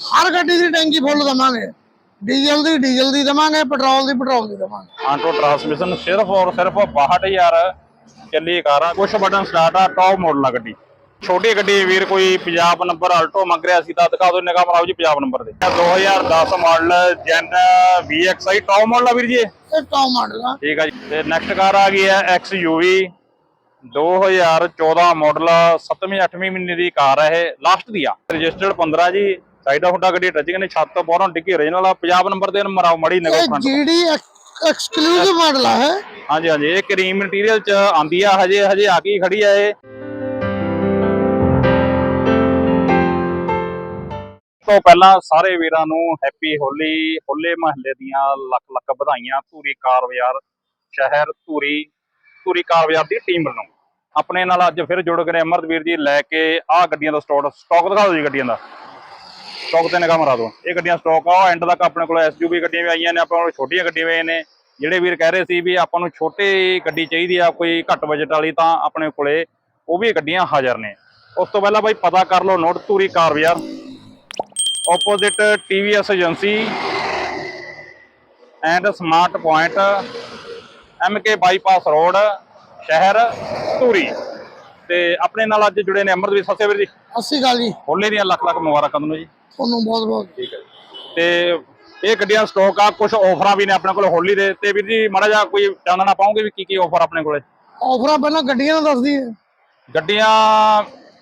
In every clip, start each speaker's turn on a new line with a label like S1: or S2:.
S1: ਹਰ ਗੱਡੀ ਦੀ ਟੈਂਕੀ ਫੁੱਲ ਦਵਾਂਗੇ। ਡੀਜ਼ਲ ਦੀ ਡੀਜ਼ਲ ਦੀ ਦਵਾਂਗੇ ਪੈਟਰੋਲ ਦੀ ਪੈਟਰੋਲ ਦੀ ਦਵਾਂਗੇ।
S2: ਆਟੋ ਟਰਾਂਸਮਿਸ਼ਨ ਸਿਰਫ ਔਰ ਸਿਰਫ 62000 ਚੱਲੀ ਕਾਰ ਕੁਛ ਬਟਨ ਸਟਾਰਟ ਆ ਟੌਪ ਮਾਡਲ ਆ ਗੱਡੀ। ਛੋਟੀ ਗੱਡੀ ਵੀਰ ਕੋਈ ਪੰਜਾਬ ਨੰਬਰ ਆਲਟੋ ਮੰਗ ਰਿਹਾ ਸੀ ਤਾਂ ਦਿਖਾ ਦਿਓ ਨਿਗਾਹ ਮਰਾਓ ਜੀ ਪੰਜਾਬ ਨੰਬਰ ਦੇ। 2010 model Zen VXI top model ਆ ਵੀਰ ਜੀ ਇਹ?
S1: ਇਹ ਟੌਪ ਮਾਡਲ ਆ।
S2: ਠੀਕ ਆ ਜੀ। ਤੇ ਨੈਕਸਟ ਕਾਰ ਆ ਗਈ ਹੈ XUV 2014 ਮਾਡਲ 7ਵੀਂ 8ਵੀਂ ਮਹੀਨੇ ਦੀ ਕਾਰ ਹੈ ਇਹ ਲਾਸਟ ਦੀ ਆ। ਰਜਿਸਟਰਡ 15 ਜੀ ਸਾਈਡ ਹੁੱਡਾ ਗੱਡੀ ਟੱਚਿੰਗ ਨੇ ਛੱਤ ਤੋਂ ਬਾਹਰੋਂ ਡਿੱਗੀ ਓਰੀਜਨਲ ਆ ਪੰਜਾਬ ਨੰਬਰ ਦੇ ਮਰਾਓ ਮੜੀ
S1: ਇਹ
S2: ਫਰੰਟ
S1: ਜੀਡੀ ਐਕਸਕਲੂਸਿਵ ਮਾਡਲ ਆ ਹੈ?
S2: ਹਾਂਜੀ ਹਾਂਜੀ ਇਹ ਕਰੀਮ ਮਟੀਰੀਅਲ ਚ ਆਂਦੀ ਆ ਹਜੇ ਹਜੇ ਆ ਕੇ ਹੀ ਖੜੀ ਆ ਇਹ। ਤੋਂ ਪਹਿਲਾਂ ਸਾਰੇ ਵੀਰਾਂ ਨੂੰ ਹੈਪੀ ਹੋਲੀ ਹੋਲੇ ਮਹੱਲੇ ਦੀਆਂ ਲੱਖ ਲੱਖ ਵਧਾਈਆਂ ਧੂਰੀ ਕਾਰ ਬਾਜ਼ਾਰ ਸ਼ਹਿਰ ਧੂਰੀ ਧੂਰੀ ਕਾਰ ਬਾਜ਼ਾਰ ਦੀ ਟੀਮ ਵੱਲੋਂ। ਆਪਣੇ ਨਾਲ ਅੱਜ ਫਿਰ ਜੁੜ ਗਏ ਅਮਰਤ ਵੀਰ ਜੀ ਲੈ ਕੇ ਆਹ ਗੱਡੀਆਂ ਦਾ ਸਟਾਕ ਸਟਾਕ ਦਿਖਾ ਦਿਓ ਜੀ ਗੱਡੀਆਂ ਦਾ। ਸਟਾਕ ਤੇ ਨਿਗਾਹ ਮਰਾ ਦਿਓ। ਇਹ ਗੱਡੀਆਂ ਸਟਾਕ ਆ ਐਂਡ ਤੱਕ ਆਪਣੇ ਕੋਲ ਐਸਯੂਵੀ ਗੱਡੀਆਂ ਵੀ ਆਈਆਂ ਨੇ ਆਪਣੇ ਕੋਲ ਛੋਟੀਆਂ ਗੱਡੀਆਂ ਵੀ ਆਈਆਂ ਨੇ। ਜਿਹੜੇ ਵੀਰ ਕਹਿ ਰਹੇ ਸੀ ਵੀ ਆਪਾਂ ਨੂੰ ਛੋਟੀ ਗੱਡੀ ਚਾਹੀਦੀ ਆ ਕੋਈ ਘੱਟ ਬਜਟ ਵਾਲੀ ਤਾਂ ਆਪਣੇ ਕੋਲੇ ਉਹ ਵੀ ਗੱਡੀਆਂ ਹਾਜ਼ਰ ਨੇ। ਉਸ ਤੋਂ ਪਹਿਲਾਂ ਬਾਈ ਪਤਾ ਕਰ ਲਓ ਨੋਟ ਧੂਰੀ ਕਾਰ ਬਾਜ਼ਾਰ। Opposite TVS agency and smart point MK bypass road ਸ਼ਹਿਰ ਧੂਰੀ। ਤੇ ਆਪਣੇ ਨਾਲ ਅੱਜ ਜੁੜੇ ਨੇ ਵੀਰ ਜੀ।
S1: ਅੱਸੀ ਗੱਲ ਜੀ।
S2: ਹੋਲੇ ਦੀਆਂ ਲੱਖ ਲੱਖ ਮੁਬਾਰਕਾਂ ਤੁਹਾਨੂੰ ਜੀ।
S1: ਤੁਹਾਨੂੰ ਬਹੁਤ ਬਹੁਤ।
S2: ਠੀਕ ਹੈ ਤੇ ਇਹ ਗੱਡੀਆਂ ਸਟਾਕ ਆ ਕੁਝ ਆਫਰਾਂ ਵੀ ਨੇ ਆਪਣੇ ਕੋਲ ਹੋਲੀ ਦੇ। ਤੇ ਵੀਰ ਜੀ ਮਾੜਾ ਜਿਹਾ ਕੋਈ ਚਾਨਣਾ ਪਾਉਂਗੇ ਵੀ ਕੀ ਕੀ ਆਫਰ ਆਪਣੇ ਕੋਲੇ?
S1: ਆਫਰਾਂ ਪਹਿਲਾਂ ਗੱਡੀਆਂ ਦਾ ਦੱਸਦੀ ਹੈ
S2: ਗੱਡੀਆਂ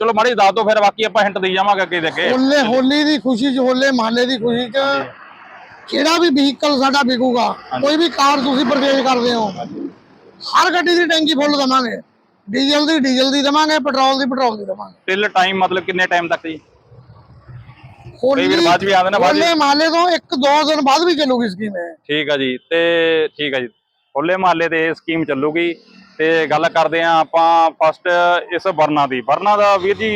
S2: ਚਲੋ ਮਾੜੀ ਦੱਸ ਦਿਓ ਫਿਰ ਬਾਕੀ ਆਪਾਂ ਹਿੰਟ ਦੇਈ ਜਾਵਾਂਗੇ ਅੱਗੇ ਦੇ ਅੱਗੇ।
S1: ਹੋਲੇ ਹੋਲੀ ਦੀ ਖੁਸ਼ੀ 'ਚ ਹੋਲੇ ਮਹੱਲੇ ਦੀ ਖੁਸ਼ੀ 'ਚ ਜਿਹੜਾ ਵੀ ਵਹੀਕਲ ਸਾਡਾ ਵਿਕੂਗਾ ਕੋਈ ਵੀ ਕਾਰ ਤੁਸੀਂ ਪਰਚੇਜ ਕਰਦੇ ਹੋ ਹਰ ਗੱਡੀ ਦੀ ਟੈਂਕੀ ਫੁੱਲ ਦਵਾਂਗੇ। ਡੀਜ਼ਲ ਦੀ ਡੀਜ਼ਲ ਦੀ ਦਵਾਂਗੇ ਪੈਟਰੋਲ ਦੀ ਪੈਟਰੋਲ ਦੀ ਦਵਾਂਗੇ।
S2: ਟਿਲ ਟਾਈਮ ਮਤਲਬ ਕਿੰਨੇ ਟਾਈਮ ਤੱਕ ਜੀ?
S1: ਹੋਲੀ
S2: ਵੀਰ ਬਾਅਦ ਵੀ ਆਉਂਦੇ ਨੇ, ਬਾਅਦ
S1: ਹੋਲੇ ਮਹੱਲੇ ਤੋਂ ਇੱਕ ਦੋ ਦਿਨ ਬਾਅਦ ਵੀ ਚੱਲੂਗੀ ਸਕੀਮ ਇਹ।
S2: ਠੀਕ ਆ ਜੀ ਤੇ ਠੀਕ ਆ ਜੀ। ਹੋਲੇ ਮਹੱਲੇ ਤੇ ਇਹ ਸਕੀਮ ਚੱਲੂਗੀ ਤੇ ਗੱਲ ਕਰਦੇ ਆ ਆਪਾਂ ਫਸਟ ਇਸ ਵਰਨਾ ਦੀ। ਵਰਨਾ ਦਾ ਵੀਰ ਜੀ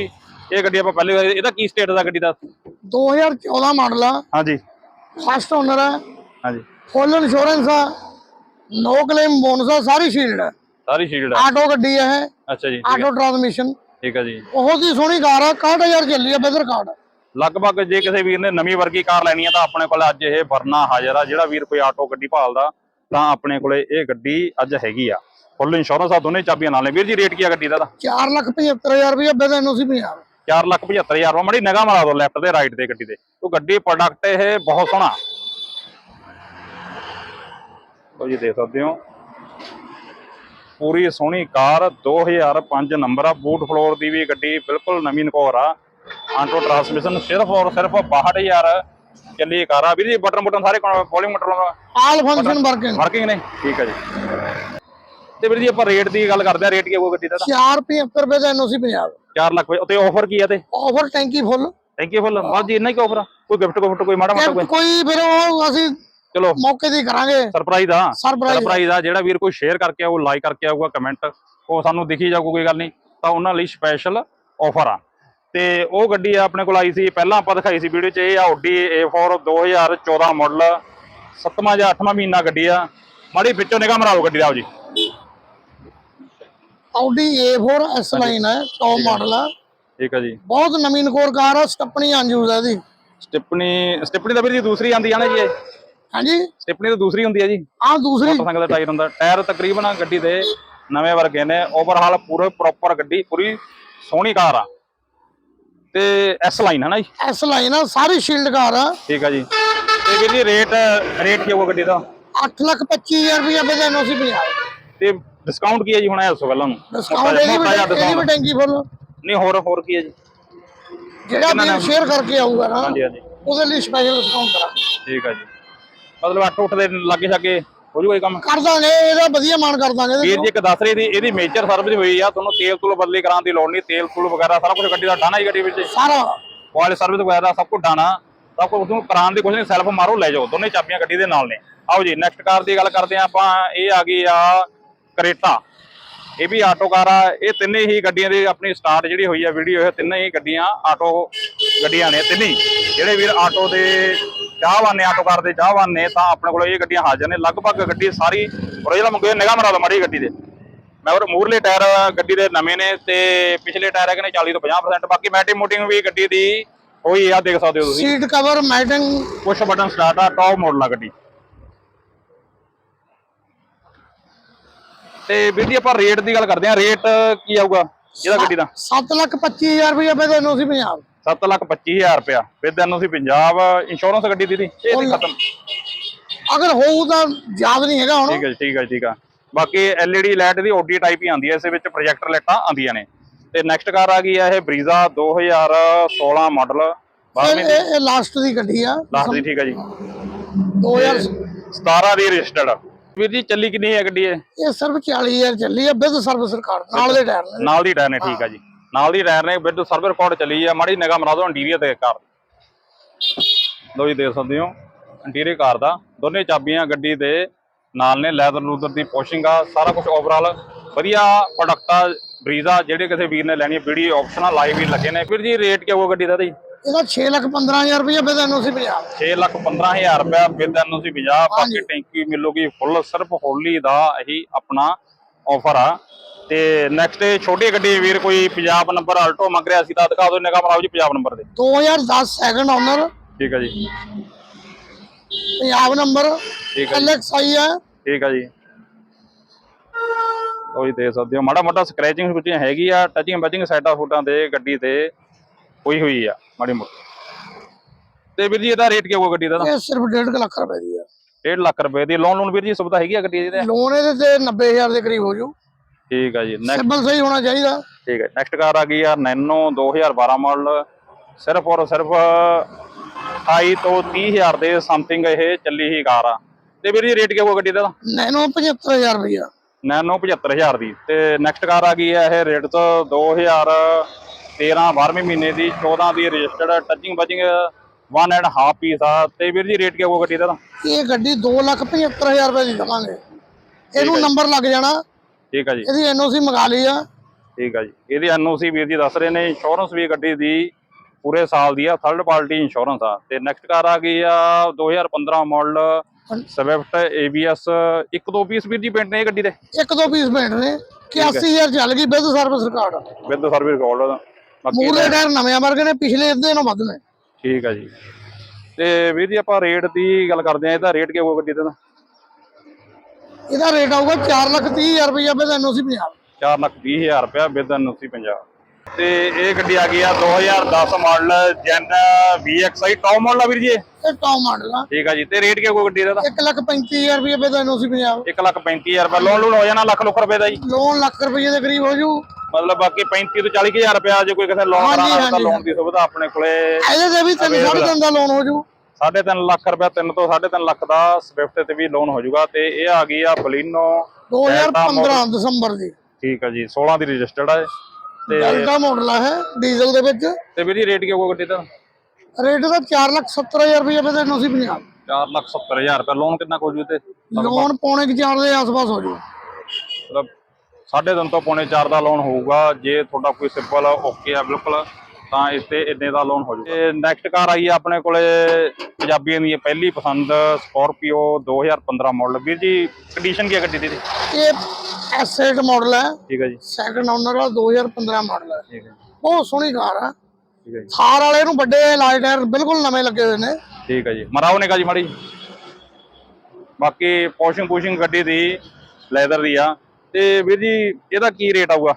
S2: ਇਹ ਗੱਡੀ ਆਪਾਂ ਪਹਿਲੇ ਇਹਦਾ ਕੀ ਸਟੇਟ ਦਾ ਗੱਡੀ ਦਾ?
S1: 2014 ਮਾਡਲ ਆ।
S2: ਹਾਂਜੀ।
S1: ਫਸਟ ਓਨਰ ਹੈ
S2: ਹਾਂਜੀ।
S1: ਫੁੱਲ ਇੰਸ਼ੋਰੈਂਸ ਆ। ਨੋ ਕਲੇਮ ਬੋਨਸ ਆ ਸਾਰੀ ਸ਼ੀਲਡ ਹੈ
S2: ਸਾਰੀ ਸ਼ੀਲਡ
S1: ਆਟੋ ਗੱਡੀ ਹੈ ਇਹ।
S2: ਅੱਛਾ ਜੀ ਆ-
S1: ਆਟੋ ਟਰਾਂਸਮਿਸ਼ਨ
S2: ਠੀਕ ਆ ਜੀ।
S1: ਬਹੁਤ ਹੀ ਸੋਹਣੀ ਕਾਰ ਆ 61000 ਚੱਲੀ ਆ ਬੈਦਰ ਕਾਰਡ
S2: ਲਗਭਗ ਜੇ ਕਿਸੇ ਵੀਰ ਨੇ ਨਵੀਂ ਵਰਗੀ ਕਾਰ ਲੈਣੀ ਆ ਤਾਂ ਆਪਣੇ ਕੋਲ ਅੱਜ ਇਹ ਵਰਨਾ ਹਾਜ਼ਰ ਆ। ਜਿਹੜਾ ਵੀਰ ਕੋਈ ਆਟੋ ਗੱਡੀ ਭਾਲਦਾ ਤਾਂ ਆਪਣੇ ਕੋਲੇ ਇਹ ਗੱਡੀ ਅੱਜ ਹੈਗੀ ਆ। ਫੁੱਲ ਇੰਸ਼ੋਰੈਂਸ ਆ ਦੋਨੇ ਚਾਬੀਆਂ ਨਾਲ ਨੇ। ਵੀਰ ਜੀ ਰੇਟ ਕੀ ਆ ਗੱਡੀ ਦਾ
S1: 475000 ਰੁਪਏ ਬੈਦਰ ਐਨਓਸੀ
S2: 475000 ਰੁਪਏ ਮੜੀ ਨਿਗਾਹ ਮਾਰਾ ਦੋ ਲੈਫਟ ਤੇ ਰਾਈਟ ਤੇ ਗੱਡੀ ਦੇ ਉਹ ਗੱਡੀ ਪ੍ਰੋਡਕਟ ਇਹ ਬਹੁਤ ਸੋਹਣਾ। ਲਓ ਜੀ ਦੇਖ ਸਕਦੇ ਹੋ। ਪੂਰੀ ਸੋਹਣੀ ਕਾਰ 2005 ਨੰਬਰ ਆ। ਬੂਟ ਫਲੋਰ ਦੀ ਵੀ ਗੱਡੀ ਬਿਲਕੁਲ ਨਵੀਂ ਨਕੋਰ ਆ। ਆਟੋ ਟਰਾਂਸਮਿਸ਼ਨ ਸਿਰਫ ਔਰ ਸਿਰਫ 62000 ਚੱਲੀ ਕਾਰ ਆ। ਵੀਰ ਜੀ ਬਟਨ ਬਟਨ ਸਾਰੇ polling button
S1: all function working
S2: working ਨੇ? ਠੀਕ ਆ ਜੀ। ਤੇ ਵੀਰ ਜੀ ਆਪਾਂ ਰੇਟ ਦੀ ਗੱਲ ਕਰਦੇ ਆ। ਰੇਟ ਕੀ ਹੋਊਗਾ ਗੱਡੀ ਦਾ?
S1: 475 ਰੁਪਏ ਦਾ ਐਨਓਸੀ ਪੰਜਾਬ।
S2: 4 ਲੱਖ ਰੁਪਏ। ਉੱਤੇ ਆਫਰ ਕੀ ਆ ਤੇ?
S1: ਆਫਰ ਟੈਂਕੀ ਫੁੱਲ
S2: ਯੂ ਫੁੱਲ ਬਸ ਜੀ ਇੰਨਾ ਹੀ ਆਫਰ ਕੋਈ ਗਿਫਟ ਗੁਫਟ ਕੋਈ ਮਾੜਾ ਮੋਟਾ ਕੋਈ?
S1: ਫਿਰ ਉਹ ਅਸੀਂ
S2: ਚਲੋ।
S1: ਮੌਕੇ ਦੀ ਕਰਾਂਗੇ।
S2: ਸਰਪ੍ਰਾਈਜ਼ ਆ।
S1: ਸਰਪ੍ਰਾਈਜ਼
S2: ਸਰਪ੍ਰਾਈਜ਼ ਆ। ਜਿਹੜਾ ਵੀਰ ਕੋਈ ਸ਼ੇਅਰ ਕਰਕੇ ਆਊ ਲਾਈਕ ਕਰਕੇ ਆਊਗਾ ਕਮੈਂਟ ਉਹ ਸਾਨੂੰ ਦਿਖੀ ਜਾਊਗਾ ਕੋਈ ਗੱਲ ਨਹੀਂ। ਤਾਂ ਉਹਨਾਂ ਲਈ ਸਪੈਸ਼ਲ ਆਫਰ ਆ। ਤੇ ਉਹ ਗੱਡੀ ਆਪਣੇ ਕੋਲ ਆਈ ਸੀ ਪਹਿਲਾਂ ਆਪਾਂ ਦਿਖਾਈ ਸੀ ਵੀਡੀਓ 'ਚ ਇਹ ਆ Audi A4 2014 ਮਾਡਲ 7ਵਾਂ ਜਾਂ 8ਵਾਂ ਮਹੀਨਾ ਗੱਡੀ ਆ। ਮਾੜੀ ਵਿੱਚੋਂ ਨਿਗਾਹ ਮਰਾਓ ਗੱਡੀ ਦਾ ਆਓ ਜੀ।
S1: Audi A4 S ਲਾਈਨ ਹੈ ਟੌਪ ਮਾਡਲ ਆ
S2: ਠੀਕ ਆ ਜੀ।
S1: ਬਹੁਤ ਨਵੀਂ ਨਕੋਰ ਕਾਰ ਆ ਸਟੱਪਣੀ ਅਨਯੂਜ਼ ਹੈ ਇਹਦੀ।
S2: ਸਟਿਪਨੀ ਸਟਿਪਨੀ ਦਾ ਵੀਰ ਜੀ ਦੂਸਰੀ ਆਂਦੀ ਆ ਨਾ ਜੀ ਇਹ।
S1: ਹਾਂਜੀ?
S2: ਸਟਿਪਨੀ ਤਾਂ ਦੂਸਰੀ ਹੁੰਦੀ ਆ ਜੀ।
S1: ਆ ਦੂਸਰੀ।
S2: ਮੋਟਰਸਾਈਕਲ ਦਾ ਟਾਇਰ ਹੁੰਦਾ। ਟਾਇਰ ਤਕਰੀਬਨ ਗੱਡੀ ਦੇ ਨਵੇਂ ਵਰਗੇ ਨੇ। ਓਵਰਹਾਲ ਪੂਰੇ ਪ੍ਰੋਪਰ ਗੱਡੀ ਪੂਰੀ ਸੋਹਣੀ ਕਾਰ ਆ। ਤੇ ਐਸ ਲਾਈਨ ਹੈ ਨਾ ਜੀ?
S1: S ਲਾਈਨ ਆ ਸਾਰੀ ਸ਼ੀਲਡ ਕਾਰ ਆ।
S2: ਠੀਕ ਆ ਜੀ। ਤੇ ਵੀਰ ਜੀ ਰੇਟ ਰੇਟ ਕੀ ਹੋਊਗਾ ਗੱਡੀ ਦਾ?
S1: 825000 ਰੁਪਏ ਬੈਦਰ ਐਨਓਸੀ ਪੰਜਾਬ
S2: ਤੇ ਡਿਸਕਾਊਂਟ ਕੀ ਹੈ ਜੀ ਹੁਣ ਦੱਸੋ ਪਹਿਲਾਂ ਨੂੰ
S1: ਡਿਸਕਾਊਂਟ ਇਹਦੀ ਵੀ। ਟੈਂਕੀ ਫੁੱਲ।
S2: ਨਹੀਂ ਹੋਰ ਹੋਰ ਕੀ ਹੈ ਜੀ?
S1: ਜਿਹੜਾ ਵੀ ਸ਼ੇਅਰ ਕਰਕੇ ਆਊਗਾ ਨਾ
S2: ਹਾਂਜੀ ਹਾਂਜੀ।
S1: ਉਹਦੇ ਲਈ ਸਪੈਸ਼ਲ ਡਿਸਕਾਊਂਟ ਕਰਾਂਗੇ।
S2: ਠੀਕ ਆ ਜੀ। ਮਤਲਬ 8 ਉੱਠ ਦੇ ਲਾਗੇ ਛਾਗੇ ਹੋ ਜੂਗਾ ਇਹ ਕੰਮ?
S1: ਕਰ ਦਾਂਗੇ ਇਹਦਾ ਵਧੀਆ ਮਾਨ ਕਰ ਦਾਂਗੇ
S2: ਵੀਰ ਜੀ ਇੱਕ ਦੱਸ ਰਹੀ ਦੀ ਇਹਦੀ ਮੇਜਰ ਸਰਵਿਸ ਹੋਈ ਆ ਤੁਹਾਨੂੰ ਤੇਲ ਤੂਲ ਬਦਲੀ ਕਰਾਉਣ ਦੀ ਲੋੜ ਨਹੀਂ ਤੇਲ ਤੂਲ ਵਗੈਰਾ ਸਾਰਾ ਕੁਝ ਗੱਡੀ ਦਾ ਡਾਣਾ ਹੀ ਗੱਡੀ ਵਿੱਚ?
S1: ਸਾਰਾ।
S2: ਆਇਲ ਸਰਵਿਸ ਵਗੈਰਾ ਸਭ ਕੁਝ ਡਾਣਾ ਸਭ ਕੁਝ ਤੁਹਾਨੂੰ ਕਰਾਉਣ ਦੀ ਕੁਝ ਨਹੀਂ ਸੈਲਫ ਮਾਰੋ ਲੈ ਜਾਓ ਦੋਨੇ ਚਾਬੀਆਂ ਗੱਡੀ ਦੇ ਨਾਲ ਨੇ। ਆਓ ਜੀ ਨੈਕਸਟ ਕਾਰ ਦੀ ਗੱਲ ਕਰਦੇ ਹਾਂ ਆਪਾਂ ਇਹ ਆ ਗਈ ਆ ਕਰੇਟਾ। ਇਹ ਵੀ ਆਟੋ ਕਾਰ ਆ ਇਹ ਤਿੰਨੇ ਹੀ ਗੱਡੀਆਂ ਦੀ ਆਪਣੀ ਸਟਾਰਟ ਜਿਹੜੀ ਹੋਈ ਆ ਵੀਡੀਓ ਇਹ ਤਿੰਨੇ ਹੀ ਗੱਡੀਆਂ ਆਟੋ ਗੱਡੀਆਂ ਨੇ ਤਿੰਨੇ ਜਿਹੜੇ ਵੀਰ ਆਟੋ ਦੇ ਚਾਹਵਾਨ ਨੇ ਆਟੋ ਕਾਰ ਦੇ ਚਾਹਵਾਨ ਨੇ ਤਾਂ ਆਪਣੇ ਕੋਲ ਇਹ ਗੱਡੀਆਂ ਹਾਜ਼ਰ ਨੇ। ਲਗਭਗ ਗੱਡੀ ਸਾਰੀ ਓਰੀਜਨਲ ਮੰਗੋ ਨਿਗਾਹ ਮਾਰਾ ਦੋ ਮਾੜੀ ਗੱਡੀ ਦੇ। ਮੈਂ ਉਹ ਮੂਰਲੇ ਟਾਇਰ ਗੱਡੀ ਦੇ ਨਵੇਂ ਨੇ ਤੇ ਪਿਛਲੇ ਟਾਇਰ ਹੈਗੇ ਨੇ 40 ਤੋਂ 50% ਬਾਕੀ ਮੈਟਿੰਗ ਮੋਟਿੰਗ ਵੀ ਗੱਡੀ ਦੀ ਉਹੀ ਆ ਦੇਖ ਸਕਦੇ ਹੋ ਤੁਸੀਂ।
S1: Seat cover matting
S2: push button start ਆ ਟੌਪ ਮਾਡਲ ਆ ਗੱਡੀ। ਤੇ ਵੀਰ ਜੀ ਆਪਾਂ ਰੇਟ ਦੀ ਗੱਲ ਕਰਦੇ ਆ ਰੇਟ ਕੀ ਆਊਗਾ ਇਹਦਾ ਗੱਡੀ ਦਾ?
S1: 7 ਲੱਖ 25000 ਰੁਪਏ ਪਏ ਤੈਨੂੰ ਸੀ ਪੰਜਾਬ।
S2: 7 ਲੱਖ 25000 ਰੁਪਇਆ। ਵਿਦ ਐਨਓਸੀ ਪੰਜਾਬ ਇੰਸ਼ੋਰੈਂਸ ਗੱਡੀ ਦੀ ਦੀ ਇਹ ਨਹੀਂ ਖਤਮ।
S1: ਅਗਰ ਹੋਊ ਤਾਂ ਯਾਦ ਨਹੀਂ ਹੈਗਾ ਹੁਣ।
S2: ਠੀਕ ਹੈ ਠੀਕ ਹੈ ਠੀਕ ਆ। ਬਾਕੀ ਐਲਈਡੀ ਲਾਈਟ ਦੀ ਓਡੀ ਟਾਈਪ ਹੀ ਆਉਂਦੀ ਹੈ ਇਸ ਵਿੱਚ ਪ੍ਰੋਜੈਕਟਰ ਲਾਈਟਾਂ ਆਉਂਦੀਆਂ ਨੇ। ਤੇ ਨੈਕਸਟ ਕਾਰ ਆ ਗਈ ਹੈ ਇਹ ਬਰੀਜ਼ਾ 2016 ਮਾਡਲ
S1: ਇਹ
S2: 12ਵੀਂ
S1: ਇਹ- ਇਹ ਲਾਸਟ ਦੀ ਗੱਡੀ ਆ।
S2: ਲਾਸਟ ਦੀ ਠੀਕ ਹੈ ਜੀ।
S1: 2000
S2: 17 ਦੀ ਰਜਿਸਟਰਡ ਵੀਰ ਜੀ ਚੱਲੀ ਕਿੰਨੀ ਹੈ ਗੱਡੀ ਇਹ?
S1: ਇਹ ਸਿਰਫ 40000 ਚੱਲੀ ਆ ਵਿਦ ਸਰਵਿਸ ਰਿਕਾਰਡ ਨਾਲ ਦੇ ਟਾਇਰ
S2: ਨਾਲ ਦੀ ਟਾਇਰ ਨੇ ਠੀਕ ਆ ਜੀ। ਨਾਲ ਦੀ ਟਾਇਰ ਨੇ ਵਿਦ ਸਰਵਰ ਰਿਕਾਰਡ ਚੱਲੀ ਆ ਮਾੜੀ ਨਿਗਾਹ ਮਰਾ ਦਿਓ ਇੰਟੀਰੀਅਰ ਤੇ ਕਾਰ ਲੋ ਜੀ ਦੇਖ ਸਕਦੇ ਹੋ ਇੰਟੀਰੀਅਰ ਕਾਰ ਦਾ। ਦੋਨੇ ਚਾਬੀਆਂ ਗੱਡੀ ਦੇ ਨਾਲ ਨੇ ਲੈਦਰ ਲੂਦਰ ਦੀ ਪੋਸ਼ਿੰਗ ਆ ਸਾਰਾ ਕੁਝ ਓਵਰਆਲ ਵਧੀਆ ਪ੍ਰੋਡਕਟ ਆ ਬਰੀਜ਼ਾ ਜਿਹੜੇ ਕਿਸੇ ਵੀਰ ਨੇ ਲੈਣੀ ਹੈ ਵੀਡੀ ਆਪਸ਼ਨਲ ਲਾਈਵ ਵੀ ਲੱਗੇ ਨੇ। ਵੀਰ ਜੀ ਰੇਟ ਕੀ ਹੋਊਗਾ ਗੱਡੀ ਦਾ ਜੀ?
S1: ਇਹਦਾ 6 ਲੱਖ 15000 ਰੁਪਏ ਵਿਦ ਐਨਓਸੀ ਪੰਜਾਬ
S2: 6 ਲੱਖ 15000 ਰੁਪਇਆ ਵਿਦ ਐਨਓਸੀ 50 ਬਾਕੀ। ਟੈਂਕੀ ਮਿਲੂਗੀ ਫੁੱਲ ਸਿਰਫ ਹੋਲੀ ਦਾ ਇਹੀ ਆਪਣਾ ਆਫਰ ਆ। ਤੇ ਨੈਕਸਟ ਛੋਟੀ ਗੱਡੀ ਵੀਰ ਕੋਈ ਪੰਜਾਬ ਨੰਬਰ ਆਲਟੋ ਮੰਗ ਰਿਹਾ ਸੀ ਤਾਂ ਦਿਖਾ ਦਿਓ ਨਿਗਾਹ ਮਰਾਓ ਜੀ ਪੰਜਾਬ ਨੰਬਰ ਦੇ।
S1: 2010 ਸੈਕੰਡ ਓਨਰ
S2: ਠੀਕ ਹੈ ਜੀ।
S1: ਪੰਜਾਬ ਨੰਬਰ
S2: ਠੀਕ ਹੈ ਜੀ।
S1: ਐਲਐਕਸਆਈ ਹੈ
S2: ਠੀਕ ਹੈ ਜੀ। ਉਹ ਜੀ ਦੇ ਸਕਦੇ ਹੋ ਮਾੜਾ ਮੋਟਾ ਸਕ੍ਰੈਚਿੰਗ ਕੁਝ ਹੈਗੀ ਆ ਟਚਿੰਗ ਬਚਿੰਗ ਸਾਈਡਾਂ ਫੁੱਟਾਂ ਤੇ ਗੱਡੀ ਤੇ ਹੋਈ ਹੋਈ ਆ ਮਾੜੀ ਮੋਟੀ। ਤੇ ਵੀਰ ਜੀ ਇਹਦਾ ਰੇਟ ਕੀ ਹੋਊਗਾ ਗੱਡੀ ਦਾ?
S1: ਇਹ ਸਿਰਫ 1.5 ਲੱਖ ਰੁਪਏ ਦੀ ਹੈ
S2: 1.5 ਲੱਖ ਰੁਪਏ ਦੀ। ਲੋਨ ਲੋਨ ਵੀਰ ਜੀ ਸੁਵਿਧਾ ਹੈਗੀ ਆ ਗੱਡੀ ਦੀ?
S1: ਲੋਨ ਇਹਦੇ ਤੇ 90000 ਦੇ ਕਰੀਬ ਹੋ ਜੂ।
S2: ਠੀਕ ਹੈ ਜੀ ਨੈਕਸਟ
S1: ਸਿੰਬਲ ਸਹੀ ਹੋਣਾ ਚਾਹੀਦਾ।
S2: ਠੀਕ ਹੈ ਨੈਕਸਟ ਕਾਰ ਆ ਗਈ ਆ ਨੈਨੋ 2012 ਮਾਡਲ ਸਿਰਫ ਔਰ ਸਿਰਫ 28 ਤੋਂ 30000 ਦੇ ਸਮਥਿੰਗ ਇਹ ਚੱਲੀ ਹੀ ਕਾਰ ਆ। ਤੇ ਵੀਰ ਜੀ ਰੇਟ ਕੀ ਹੋਊਗਾ ਗੱਡੀ ਦਾ?
S1: ਨੈਨੋ 75000 ਰੁਪਏ
S2: ਨੈਨੋ 75000 ਦੀ। ਤੇ ਨੈਕਸਟ ਕਾਰ ਆ ਗਈ ਹੈ ਇਹ ਰੇਟ ਤੋਂ 2013 12ਵੇਂ ਮਹੀਨੇ ਦੀ 14 ਦੀ ਰਜਿਸਟਰਡ ਟੱਚਿੰਗ ਬਚਿੰਗ 1 ਐਂਡ ਹਾਫ ਪੀਸ ਆ। ਤੇ ਵੀਰ ਜੀ ਰੇਟ ਕੀ ਹੋਊਗਾ ਗੱਡੀ ਦਾ?
S1: ਇਹ ਗੱਡੀ 275000 ਰੁਪਏ ਦੀ ਦਵਾਂਗੇ। ਇਹਨੂੰ ਨੰਬਰ ਲੱਗ ਜਾਣਾ।
S2: ਠੀਕ ਆ ਜੀ।
S1: ਇਹਦੀ ਐਨਓਸੀ ਮੰਗਾ ਲਈ ਆ।
S2: ਠੀਕ ਆ ਜੀ। ਇਹਦੀ ਐਨਓਸੀ ਵੀਰ ਜੀ ਦੱਸ ਰਹੇ ਨੇ ਇੰਸ਼ੋਰੈਂਸ ਵੀ ਗੱਡੀ ਦੀ ਪੂਰੇ ਸਾਲ ਦੀ ਆ ਥਰਡ ਪਾਰਟੀ ਇੰਸ਼ੋਰੈਂਸ ਆ। ਤੇ ਨੈਕਸਟ ਕਾਰ ਆ ਗਈ ਆ 2015 ਮਾਡਲ ਸਵਿਫਟ ABS ਇੱਕ ਦੋ ਪੀਸ ਵੀਰ ਜੀ ਪੇਂਟ ਨੇ ਇਹ ਗੱਡੀ ਦੇ?
S1: ਇੱਕ ਦੋ ਪੀਸ ਪੇਂਟ ਨੇ 81000 ਚੱਲ ਗਈ with service record
S2: with service ਬਾਕੀ
S1: ਮੂਰੇ ਟਾਇਰ ਨਵੇਂ ਵਰਗੇ ਨੇ ਪਿਛਲੇ ਅੱਧੇ ਨਾਲੋਂ ਵੱਧ ਨੇ।
S2: ਠੀਕ ਆ ਜੀ। ਤੇ ਵੀਰ ਜੀ ਆਪਾਂ ਰੇਟ ਦੀ ਗੱਲ ਕਰਦੇ ਆ ਇਹਦਾ ਰੇਟ ਕੀ ਹੋਊਗਾ ਗੱਡੀ ਦਾ?
S1: ਇਹਦਾ ਰੇਟ ਆਊਗਾ 430000 ਰੁਪਏ ਵਿਦ ਐਨਓਸੀ ਪੰਜਾਬ।
S2: 4 ਲੱਖ 20 ਹਜ਼ਾਰ ਰੁਪਇਆ ਵਿਦ ਐਨਓਸੀ ਪੰਜਾਬ। ਤੇ ਇਹ ਗੱਡੀ ਆ ਗਈ ਆ 2010 model Zen VXI top model ਆ ਵੀਰ ਜੀ ਇਹ?
S1: ਟੌਪ ਮਾਡਲ ਆ।
S2: ਠੀਕ ਆ ਜੀ ਤੇ ਰੇਟ ਕੀ ਹੋਊਗਾ ਗੱਡੀ ਦਾ
S1: 135000 ਰੁਪਏ ਵਿਦ ਐਨਓਸੀ ਪੰਜਾਬ।
S2: 1 ਲੱਖ 35000 ਰੁਪਇਆ। ਲੋਨ ਲੋਨ ਹੋ ਜਾਣਾ ਲੱਖ ਲੱਖ ਰੁਪਏ ਦਾ ਜੀ?
S1: ਲੋਨ ਲੱਖ ਰੁਪਏ ਦੇ ਕਰੀਬ ਹੋ ਜੂ
S2: ਮਤਲਬ ਬਾਕੀ 35 ਤੋਂ 40000 ਰੁਪਇਆ ਜੇ ਕੋਈ ਕਿਸੇ ਲੋਨ ਕਰਾਉਣਾ ਤਾਂ ਲੋਨ ਦੀ ਸੁਵਿਧਾ ਆਪਣੇ ਕੋਲੇ
S1: ਇਹਦੇ ਤੇ ਵੀ 3 ਸਾਢੇ ਤਿੰਨ ਦਾ ਲੋਨ ਹੋ ਜੂ
S2: 3.5 ਲੱਖ ਰੁਪਇਆ 3 ਤੋਂ 3.5 ਲੱਖ ਦਾ ਸਵਿਫਟ ਤੇ ਵੀ ਲੋਨ ਹੋ ਜਾਊਗਾ ਤੇ ਇਹ ਆ ਗਈ ਆ ਬਲੀਨੋ
S1: 2015 ਦਸੰਬਰ ਦੀ।
S2: ਠੀਕ ਆ ਜੀ 16 ਦੀ ਰਜਿਸਟਰਡ ਹੈ ਤੇ
S1: ਡੈਲਟਾ ਮਾਡਲ ਹੈ ਡੀਜ਼ਲ ਦੇ ਵਿੱਚ।
S2: ਤੇ ਵੀਰ ਰੇਟ ਕੀ ਹੋਊਗਾ ਗੱਡੀ ਦਾ?
S1: ਰੇਟ ਦਾ 470000 ਰੁਪਏ ਵਿਦ ਐਨਓਸੀ ਪੰਜਾਬ
S2: 4 ਲੱਖ 70000 ਰੁਪਏ ਲੋਨ ਕਿੰਨਾ ਕੁ ਹੋ ਜੂ ਤੇ
S1: ਲੋਨ ਪੌਣੇ ਕੁ ਚਾਰ ਦੇ ਆਸ-ਪਾਸ ਹੋ ਜੂ
S2: ਮਤਲਬ ਸਾਢੇ ਤਿੰਨ ਤੋਂ ਪੌਣੇ 4 ਦਾ ਲੋਨ ਹੋਊਗਾ ਜੇ ਤੁਹਾਡਾ ਕੋਈ ਸਿੰਪਲ ਓਕੇ ਆ ਬਿਲਕੁਲ। ਤਾਂ ਇਸ ਤੇ ਇੰਨੇ ਦਾ ਲੋਨ ਹੋ ਜਾਊਗਾ। ਤੇ ਨੈਕਸਟ ਕਾਰ ਆਈ ਆ ਆਪਣੇ ਕੋਲੇ ਪੰਜਾਬੀਆਂ ਦੀ ਪਹਿਲੀ ਪਸੰਦ ਸਕੋਰਪੀਓ 2015 ਮਾਡਲ ਵੀਰ ਜੀ ਕੰਡੀਸ਼ਨ ਕੀ ਹੈ ਗੱਡੀ ਦੀ?
S1: ਇਹ ਐਸੇਟ ਮਾਡਲ ਹੈ
S2: ਠੀਕ ਹੈ ਜੀ।
S1: ਸੈਕੰਡ ਓਨਰ ਆ 2015 ਮਾਡਲ ਹੈ
S2: ਠੀਕ ਹੈ
S1: ਬਹੁਤ ਸੋਹਣੀ ਕਾਰ ਆ।
S2: ਠੀਕ ਹੈ ਜੀ।
S1: ਥਾਰ ਵਾਲੇ ਨੂੰ ਵੱਡੇ ਲਾਈਟ ਟਾਇਰ ਬਿਲਕੁਲ ਨਵੇਂ ਲੱਗੇ ਹੋਏ ਨੇ।
S2: ਠੀਕ ਹੈ ਜੀ। ਮਰਾਓ ਨੇ ਕਾ ਜੀ ਮਾੜੀ। ਬਾਕੀ ਪੋਸ਼ਿੰਗ ਪੋਸ਼ਿੰਗ ਗੱਡੀ ਦੀ ਲੈਦਰ ਦੀ ਆ। ਤੇ ਵੀਰ ਜੀ ਇਹਦਾ ਕੀ ਰੇਟ ਆਊਗਾ?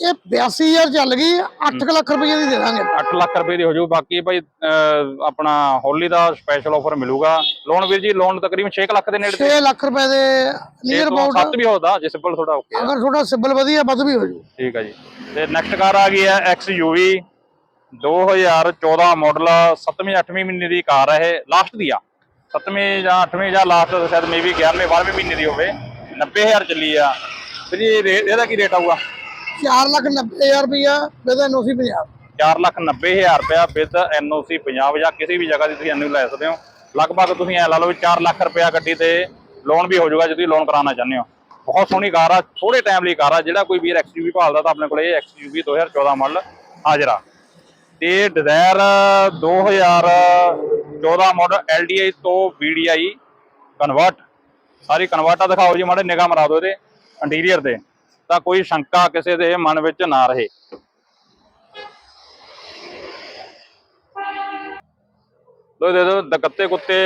S1: ਇਹ 82000 ਚੱਲ ਗਈ 8 ਲੱਖ ਰੁਪਏ ਦੀ ਦੇ ਦਾਂਗੇ।
S2: 8 ਲੱਖ ਰੁਪਏ ਦੀ ਹੋ ਜਾਊ ਬਾਕੀ ਭਾਈ ਆਪਣਾ ਹੋਲੀ ਦਾ ਸਪੈਸ਼ਲ ਆਫਰ ਮਿਲੂਗਾ। ਲੋਨ ਵੀਰ ਜੀ ਲੋਨ ਤਕਰੀਬਨ 6 ਲੱਖ ਦੇ ਨੇੜੇ
S1: 6 ਲੱਖ ਰੁਪਏ ਦੇ ਨੀਅਰ ਅਬਾਊਟ
S2: 7 ਵੀ ਹੋਦਾ ਜੇ ਸਿੰਪਲ ਥੋੜਾ ਓਕੇ
S1: ਅਗਰ ਤੁਹਾਡਾ ਸਿਬਲ ਵਧੀਆ ਵੱਧ ਵੀ ਹੋ ਜੂ
S2: ਠੀਕ ਹੈ ਜੀ। ਤੇ ਨੈਕਸਟ ਕਾਰ ਆ ਗਈ ਹੈ XUV 2014 ਮਾਡਲ 7ਵੀਂ 8ਵੀਂ ਮਹੀਨੇ ਦੀ ਕਾਰ ਹੈ ਇਹ ਲਾਸਟ ਦੀ ਆ। 7ਵੀਂ ਜਾਂ 8ਵੀਂ ਜਾਂ ਲਾਸਟ ਸ਼ਾਇਦ ਮੇਬੀ 11ਵੇਂ 12ਵੇਂ ਮਹੀਨੇ ਦੀ ਹੋਵੇ। 90000 ਚੱਲੀ ਆ। ਜੀ ਇਹਦਾ ਕੀ ਰੇਟ ਆਊਗਾ?
S1: 4 ਲੱਖ 90000 ਰੁਪਇਆ ਵਿਦ ਐਨਓਸੀ ਪੰਜਾਬ।
S2: 4 ਲੱਖ 90000 ਰੁਪਇਆ ਵਿਦ ਐਨਓਸੀ ਪੰਜਾਬ। ਜਾਂ ਕਿਸੇ ਵੀ ਜਗ੍ਹਾ ਦੀ ਤੁਸੀਂ ਐਨਓ ਲੈ ਸਕਦੇ ਹੋ। ਲਗਭਗ ਤੁਸੀਂ ਐ ਲਾ ਲਓ ਵੀ 4 ਲੱਖ ਰੁਪਇਆ ਗੱਡੀ ਤੇ ਲੋਨ ਵੀ ਹੋ ਜਾਊਗਾ ਜੇ ਤੁਸੀਂ ਲੋਨ ਕਰਾਉਣਾ ਚਾਹੁੰਦੇ ਹੋ। ਬਹੁਤ ਸੋਹਣੀ ਕਾਰ ਆ ਥੋੜੇ ਟਾਈਮ ਲਈ ਕਾਰ ਆ, ਜਿਹੜਾ ਕੋਈ ਵੀਰ XUV ਭਾਲਦਾ ਤਾਂ ਆਪਣੇ ਕੋਲ ਇਹ XUV 2014 ਮਾਡਲ ਹਾਜ਼ਰ ਆ। ਤੇ ਡਿਜ਼ਾਇਰ 2014 ਮਾਡਲ LDI ਤੋਂ VDI ਕਨਵਰਟ ਸਾਰੀ ਕਨਵਰਟਾਂ ਦਿਖਾਓ ਜੀ ਮਾੜੇ, ਨਿਗਾਹ ਮਰਾ ਦਿਓ ਇਹਦੇ। ਇੰਟੀਰੀਅਰ ਤੇ। ਤਾਂ ਕੋਈ ਸ਼ੰਕਾ ਕਿਸੇ ਦੇ ਮਨ ਵਿੱਚ ਨਾ ਰਹੇ। ਤੋ ਦੇ ਦੋ ਦਕੱਤੇ ਕੁੱਤੇ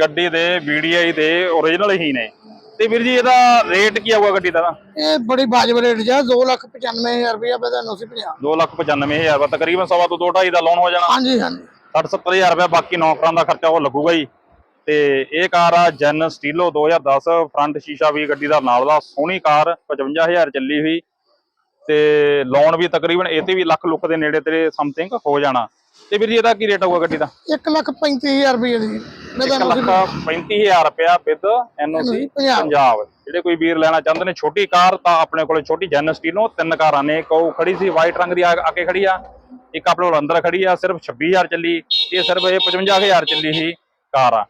S2: ਗੱਡੀ ਦੇ VDI ਦੇ origignal ਹੀ ਨੇ। ਤੇ ਵੀਰ ਜੀ ਇਹਦਾ ਰੇਟ ਕੀ ਆਊਗਾ ਗੱਡੀ ਦਾ?
S1: ਇਹ ਬੜੀ ਵਾਜਬ ਰੇਟ ਜਾ 295000 ਰੁਪਇਆ ਬਦਾ 950
S2: 295000 ਦਾ ਤਕਰੀਬਨ ਸਵਾ ਤੋਂ 2.5 ਦਾ ਲੋਨ ਹੋ ਜਾਣਾ।
S1: ਹਾਂਜੀ ਹਾਂਜੀ।
S2: 60-70000 ਰੁਪਏ ਬਾਕੀ ਨੌਕਰਾਂ ਦਾ ਖਰਚਾ ਉਹ ਲੱਗੂਗਾ ਜੀ ਤੇ ਇਹ ਕਾਰ ਆ ਜੈਨ ਸਟੀਲੋ 2010 ਫਰੰਟ ਸ਼ੀਸ਼ਾ ਵੀ ਗੱਡੀ ਦਾ ਨਾਲ ਦਾ ਸੋਹਣੀ ਕਾਰ 55000 ਚੱਲੀ ਹੋਈ ਤੇ ਲੋਨ ਵੀ ਤਕਰੀਬਨ ਇਹ ਤੇ ਵੀ ਲੱਖ ਲੁੱਖ ਦੇ ਨੇੜੇ ਤੇਰੇ ਸਮਥਿੰਗ ਹੋ ਜਾਣਾ। ਤੇ ਵੀਰ ਜੀ ਇਹਦਾ ਕੀ ਰੇਟ ਆਊਗਾ ਗੱਡੀ ਦਾ?
S1: 135000 ਰੁਪਏ ਦੀ। ਬਦਾ
S2: 1 ਲੱਖ 35000 ਰੁਪਇਆ ਵਿਦ ਐਨਓਸੀ
S1: ਪੰਜਾਬ।
S2: ਜਿਹੜੇ ਕੋਈ ਵੀਰ ਲੈਣਾ ਚਾਹੁੰਦੇ ਨੇ ਛੋਟੀ ਕਾਰ ਤਾਂ ਆਪਣੇ ਕੋਲੇ ਛੋਟੀ ਜੈਨ ਸਟੀਲੋ ਤਿੰਨ ਕਾਰਾਂ ਨੇ ਇੱਕ ਉਹ ਖੜੀ ਸੀ ਵਾਈਟ ਰੰਗ ਦੀ ਆ ਕੇ ਖੜੀ ਆ ਇੱਕ ਆਪਣੇ ਕੋਲ ਅੰਦਰ ਖੜੀ ਆ ਸਿਰਫ 26000 ਚੱਲੀ ਇਹ ਸਿਰਫ ਇਹ 55000 ਚੱਲੀ ਸੀ ਕਾਰ ਆ।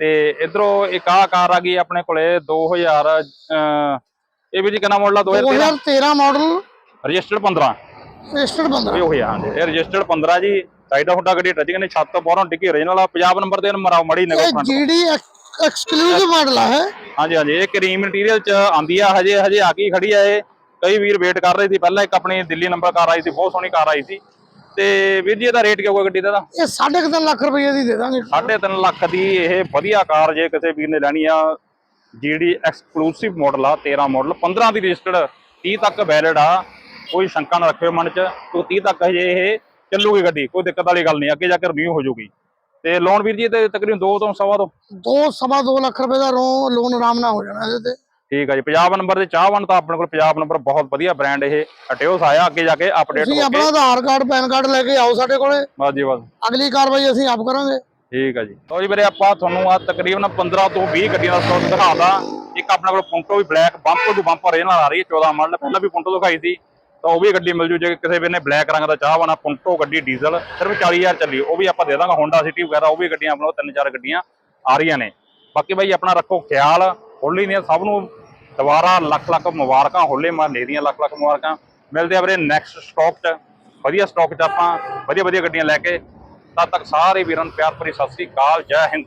S2: ਤੇ ਇਧਰੋਂ ਇੱਕ ਆ ਕਾਰ ਆ ਗਈ ਆਪਣੇ ਕੋਲੇ 2000 ਅਹ, ਇਹ ਵੀ ਜੀ ਕਿੰਨਾ ਮਾਡਲ ਆ? 2013
S1: 2013 ਮਾਡਲ
S2: ਰਜਿਸਟਰਡ 15
S1: ਰਜਿਸਟਰਡ ਬੰਦਾ
S2: ਇਹ ਹੋਇਆ ਹਾਂਜੀ। ਇਹ ਰਜਿਸਟਰਡ 15 ਜੀ। ਸਾਈਡ ਹੁੱਡਾ ਗੱਡੀ ਟੱਚਿੰਗ ਨੇ ਛੱਤ ਤੋਂ ਬਾਹਰੋਂ ਡਿੱਗੀ original ਆ। ਪੰਜਾਬ ਨੰਬਰ ਤੇ ਮਰਾਓ ਮੜੀ ਨਗਰ ਫਰੰਟ
S1: ਜੀਡੀ ਐਕਸਕਲੂਸਿਵ ਮਾਡਲ ਆ ਹੈ
S2: ਹਾਂਜੀ ਹਾਂਜੀ। ਇਹ ਕਰੀਮ ਮਟੀਰੀਅਲ ਚ ਆਂਦੀ ਆ। ਹਜੇ ਹਜੇ ਆ ਗਈ ਖੜੀ ਆ ਇਹ। ਕਈ ਵੀਰ ਵੇਟ ਕਰ ਰਹੇ ਸੀ। ਪਹਿਲਾਂ ਇੱਕ ਆਪਣੀ ਦਿੱਲੀ ਨੰਬਰ ਕਾਰ ਆਈ ਸੀ ਬਹੁਤ ਸੋਹਣੀ ਕਾਰ ਆਈ ਸੀ। ਤੇ ਵੀਰ ਜੀ ਇਹਦਾ ਰੇਟ ਕੀ ਹੋਊਗਾ ਗੱਡੀ ਦਾ ਇਹਦਾ?
S1: ਇਹ 3.5 ਲੱਖ ਰੁਪਏ ਦੀ ਦੇ ਦਾਂਗੇ।
S2: 3.5 ਲੱਖ ਦੀ ਇਹ ਵਧੀਆ ਕਾਰ ਜੇ ਕਿਸੇ ਵੀਰ ਨੇ ਲੈਣੀ ਆ ਜਿਹੜੀ ਐਕਸਕਲੂਸਿਵ ਮਾਡਲ ਆ 13 ਮਾਡਲ 15 ਦੀ ਰਜਿਸਟਰਡ 30 ਤੱਕ ਵੈਲਿਡ ਆ। ਕੋਈ ਸ਼ੰਕਾ ਨਾ ਰੱਖਿਓ ਮਨ ਚ ਤੋਂ 30 ਤੱਕ ਹਜੇ ਇਹ ਚੱਲੂਗੀ ਗੱਡੀ ਕੋਈ ਦਿੱਕਤ ਵਾਲੀ ਗੱਲ ਨਹੀਂ ਅੱਗੇ ਜਾ ਕੇ ਰਿਨਿਊ ਹੋ ਜਾਊਗੀ। ਤੇ ਲੋਨ ਵੀਰ ਜੀ ਤੇ ਤਕਰੀਬਨ 2 ਤੋਂ ਸਵਾ ਤੋਂ
S1: ਦੋ ਸਵਾ ਦੋ ਲੱਖ ਰੁਪਏ ਦਾ ਲੋਨ ਆਰਾਮ ਨਾਲ ਹੋ ਜਾਣਾ ਇਹਦੇ ਤੇ।
S2: ਠੀਕ ਆ ਜੀ ਪੰਜਾਬ ਨੰਬਰ ਤੇ ਚਾਹਵਨ ਤਾਂ ਆਪਣੇ ਕੋਲ ਪੰਜਾਬ ਨੰਬਰ ਬਹੁਤ ਵਧੀਆ ਬ੍ਰਾਂਡ ਇਹ ਅਟਿਓਸ ਆਇਆ ਅੱਗੇ ਜਾ ਕੇ ਅਪਡੇਟ
S1: ਤੁਸੀਂ
S2: ਹੋ
S1: ਆਪਣਾ
S2: ਕੇ
S1: ਆਧਾਰ ਕਾਰਡ ਪੈਨ ਕਾਰਡ ਲੈ ਕੇ ਆਓ ਸਾਡੇ ਕੋਲੇ।
S2: ਬਸ ਜੀ ਬਸ।
S1: ਅਗਲੀ ਕਾਰਵਾਈ ਅਸੀਂ ਆਪ ਕਰਾਂਗੇ।
S2: ਠੀਕ ਆ ਜੀ। ਲਓ ਜੀ ਵੀਰੇ ਆਪਾਂ ਤੁਹਾਨੂੰ ਆ ਤਕਰੀਬਨ 15 ਤੋਂ 20 ਗੱਡੀਆਂ ਦਾ ਸਟਾਕ ਦਿਖਾਦਾ ਇੱਕ ਆਪਣੇ ਕੋਲ ਪੁੰਟੋ ਵੀ ਬਲੈਕ ਬੰਪਰ ਟੂ ਬੰਪਰ ਇਹ ਨਾਲ ਆ ਰਹੀ ਹੈ 14 ਮਾਡਲ ਪਹਿਲਾਂ ਵੀ ਪੁੰਟੋ ਦਿਖਾਈ ਸੀ ਤਾਂ ਉਹ ਵੀ ਗੱਡੀ ਮਿਲ ਜੂ। ਜੇ ਕਿਸੇ ਵੀਰ ਨੇ ਬਲੈਕ ਰੰਗ ਦਾ ਚਾਹਵਾਨਾ ਪੁੰਟੋ ਗੱਡੀ ਡੀਜ਼ਲ ਸਿਰਫ 40000 ਚੱਲੀ। ਉਹ ਵੀ ਆਪਾਂ ਦੇ ਦਾਂਗੇ ਹੋਂਡਾ ਸਿਟੀ ਵਗੈਰਾ ਉਹ ਵੀ ਗੱਡੀਆਂ ਆਪਣੇ ਕੋਲ ਤਿੰਨ ਚਾਰ ਗੱਡੀਆਂ ਆ ਰਹੀਆਂ ਨੇ। ਬਾਕੀ ਬਾਈ ਆਪਣਾ ਰੱਖੋ ਖਿਆਲ ਹੋਲੀ ਦੀਆਂ ਸਭ ਨੂੰ ਦੁਬਾਰਾ ਲੱਖ ਲੱਖ ਮੁਬਾਰਕਾਂ, ਹੋਲੇ ਮਹੱਲੇ ਦੀਆਂ ਲੱਖ ਲੱਖ ਮੁਬਾਰਕਾਂ। ਮਿਲਦੇ ਆ ਵੀਰੇ ਨੈਕਸਟ ਸਟਾਕ 'ਚ। ਵਧੀਆ ਸਟਾਕ 'ਚ ਆਪਾਂ, ਵਧੀਆ ਵਧੀਆ ਗੱਡੀਆਂ ਲੈ ਕੇ। ਤਦ ਤੱਕ ਸਾਰੇ ਵੀਰਾਂ ਨੂੰ ਪਿਆਰ ਭਰੀ ਸਤਿ ਸ੍ਰੀ ਅਕਾਲ, ਜੈ ਹਿੰਦ।